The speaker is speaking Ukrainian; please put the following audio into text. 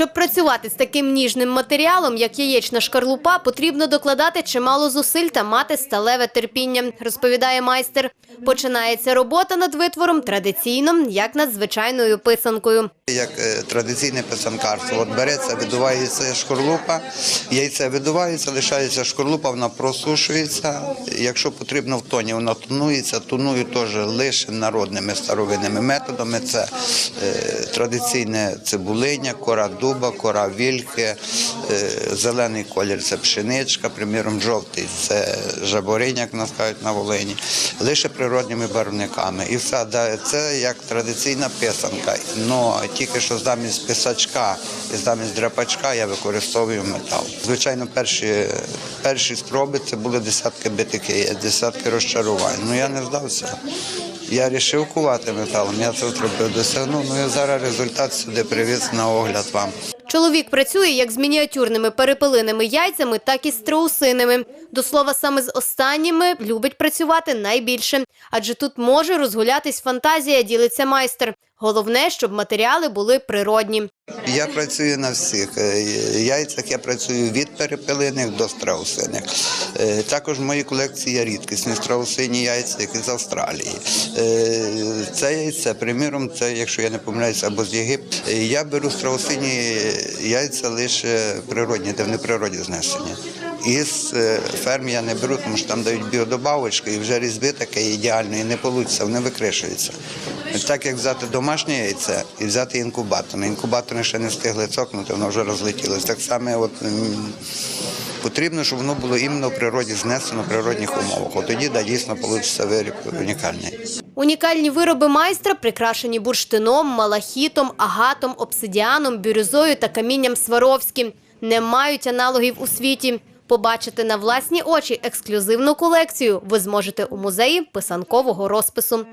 Щоб працювати з таким ніжним матеріалом, як яєчна шкарлупа, потрібно докладати чимало зусиль та мати сталеве терпіння, розповідає майстер. Починається робота над витвором традиційно, як над звичайною писанкою. Як е, традиційне писанкарство, от береться, видувається шкорлупа, яйце видувається, лишається шкорлупа, вона просушується. Якщо потрібно в тоні, вона тонується. Тоную теж лише народними старовинними методами. Це е, традиційне цибулиня, кора дуба, кора вільхи, е, зелений колір це пшеничка, приміром жовтий це жабориня, як нас кажуть на Волині, лише природніми барвниками. І все це як традиційна писанка. Но тільки що замість писачка і замість драпачка я використовую метал. Звичайно, перші, перші спроби це були десятки яєць, десятки розчарувань. Ну я не здався. Я вирішив кувати металом, я це зробив, досягнув. Ну і зараз результат сюди привіз на огляд вам. Чоловік працює як з мініатюрними перепелиними яйцями, так і з страусиними. До слова, саме з останніми любить працювати найбільше, адже тут може розгулятись фантазія, ділиться майстер. Головне, щоб матеріали були природні. Я працюю на всіх е, яйцях. Я працюю від перепелиних до страусиних. Е, Також в моїй колекції рідкісні страусині яйця, які з Австралії. Е, Це яйце, приміром, це, якщо я не помиляюся, або з Єгипту. Я беру страусині яйця лише природні, де вони природі знесені. Із ферм я не беру, тому що там дають біодобавочки, і вже різьби таке ідеальної не вийде, вони викришуються. Так як взяти домашнє яйце і взяти інкубатор. Інкубатори ще не встигли цокнути, воно вже розлетілося. Так само от, потрібно, щоб воно було іменно в природі знесено в природних умовах. От тоді да, дійсно вийде виріб унікальний. Унікальні вироби майстра прикрашені бурштином, малахітом, агатом, обсидіаном, бірюзою та камінням Сваровським. Не мають аналогів у світі. Побачити на власні очі ексклюзивну колекцію ви зможете у музеї писанкового розпису.